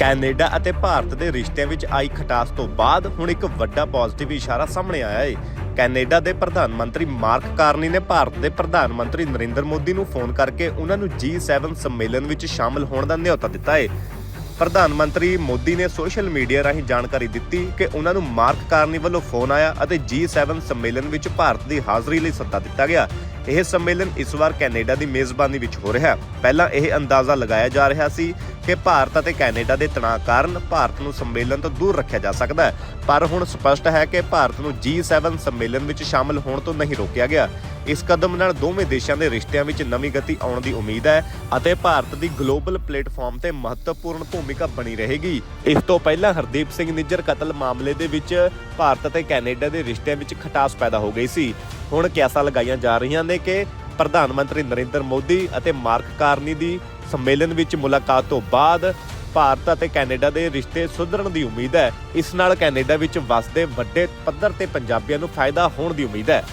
Canada ਅਤੇ ਭਾਰਤ ਦੇ ਰਿਸ਼ਤਿਆਂ ਵਿੱਚ ਆਈ ਖਟਾਸ ਤੋਂ ਬਾਅਦ ਹੁਣ ਇੱਕ ਵੱਡਾ ਪੋਜ਼ਿਟਿਵ ਇਸ਼ਾਰਾ ਸਾਹਮਣੇ ਆਇਆ ਏ। ਕੈਨੇਡਾ ਦੇ ਪ੍ਰਧਾਨ ਮੰਤਰੀ ਮਾਰਕ ਕਾਰਨੀ ਨੇ ਭਾਰਤ ਦੇ ਪ੍ਰਧਾਨ ਮੰਤਰੀ ਨਰਿੰਦਰ ਮੋਦੀ ਨੂੰ ਫੋਨ ਕਰਕੇ ਉਹਨਾਂ ਨੂੰ G7 ਸੰਮੇਲਨ ਵਿੱਚ ਸ਼ਾਮਲ ਹੋਣ ਦਾ ਨਿਯੋਤਾ ਦਿੱਤਾ ਹੈ ਪ੍ਰਧਾਨ ਮੰਤਰੀ ਮੋਦੀ ਨੇ ਸੋਸ਼ਲ ਮੀਡੀਆ ਰਾਹੀਂ ਜਾਣਕਾਰੀ ਦਿੱਤੀ ਕਿ ਉਹਨਾਂ ਨੂੰ ਮਾਰਕ ਕਾਰਨੀ ਵੱਲੋਂ ਫੋਨ ਆਇਆ ਅਤੇ G7 ਸੰਮੇਲਨ ਵਿੱਚ ਭਾਰਤ ਦੀ ਹਾਜ਼ਰੀ ਲਈ ਸੱਦਾ ਦਿੱਤਾ ਗਿਆ। ਇਹ ਸੰਮੇਲਨ ਇਸ ਵਾਰ ਕੈਨੇਡਾ ਦੀ ਮੇਜ਼ਬਾਨੀ ਵਿੱਚ ਹੋ ਰਿਹਾ। ਪਹਿਲਾਂ ਇਹ ਅੰਦਾਜ਼ਾ ਲਗਾਇਆ ਜਾ ਰਿਹਾ ਸੀ ਕਿ ਭਾਰਤ ਅਤੇ ਕੈਨੇਡਾ ਦੇ ਤਣਾਅ ਕਾਰਨ ਭਾਰਤ ਨੂੰ ਸੰਮੇਲਨ ਤੋਂ ਦੂਰ ਰੱਖਿਆ ਜਾ ਸਕਦਾ ਹੈ। ਪਰ ਹੁਣ ਸਪਸ਼ਟ ਹੈ ਕਿ ਭਾਰਤ ਨੂੰ G7 ਸੰਮੇਲਨ ਵਿੱਚ ਸ਼ਾਮਲ ਹੋਣ ਤੋਂ ਨਹੀਂ ਰੋਕਿਆ ਗਿਆ। ਇਸ ਕਦਮ ਨਾਲ ਦੋਵੇਂ ਦੇਸ਼ਾਂ ਦੇ ਰਿਸ਼ਤਿਆਂ ਵਿੱਚ ਨਵੀਂ ਗਤੀ ਆਉਣ ਦੀ ਉਮੀਦ ਹੈ ਅਤੇ ਭਾਰਤ ਦੀ ਗਲੋਬਲ ਪਲੇਟਫਾਰਮ ਤੇ ਮਹੱਤਵਪੂਰਨ ਭੂਮਿਕਾ ਬਣੀ ਰਹੇਗੀ। ਇਸ ਤੋਂ ਪਹਿਲਾਂ ਹਰਦੀਪ ਸਿੰਘ ਨਿੱਜਰ ਕਤਲ ਮਾਮਲੇ ਦੇ ਵਿੱਚ ਭਾਰਤ ਅਤੇ ਕੈਨੇਡਾ ਦੇ ਰਿਸ਼ਤਿਆਂ ਵਿੱਚ ਖਟਾਸ ਪੈਦਾ ਹੋ ਗਈ ਸੀ। ਹੁਣ ਕਿਆਸਾਂ ਲਗਾਈਆਂ ਜਾ ਰਹੀਆਂ ਨੇ ਕਿ ਪ੍ਰਧਾਨ ਮੰਤਰੀ ਨਰਿੰਦਰ ਮੋਦੀ ਅਤੇ ਮਾਰਕ ਕਾਰਨੀ ਦੀ ਸੰਮੇਲਨ ਵਿੱਚ ਮੁਲਾਕਾਤ ਤੋਂ ਬਾਅਦ ਭਾਰਤ ਅਤੇ ਕੈਨੇਡਾ ਦੇ ਰਿਸ਼ਤੇ ਸੁਧਰਨ ਦੀ ਉਮੀਦ ਹੈ। ਇਸ ਨਾਲ ਕੈਨੇਡਾ ਵਿੱਚ ਵਸਦੇ ਵੱਡੇ ਪੱਧਰ ਤੇ ਪੰਜਾਬੀਆਂ ਨੂੰ ਫਾਇਦਾ ਹੋਣ ਦੀ ਉਮੀਦ ਹੈ।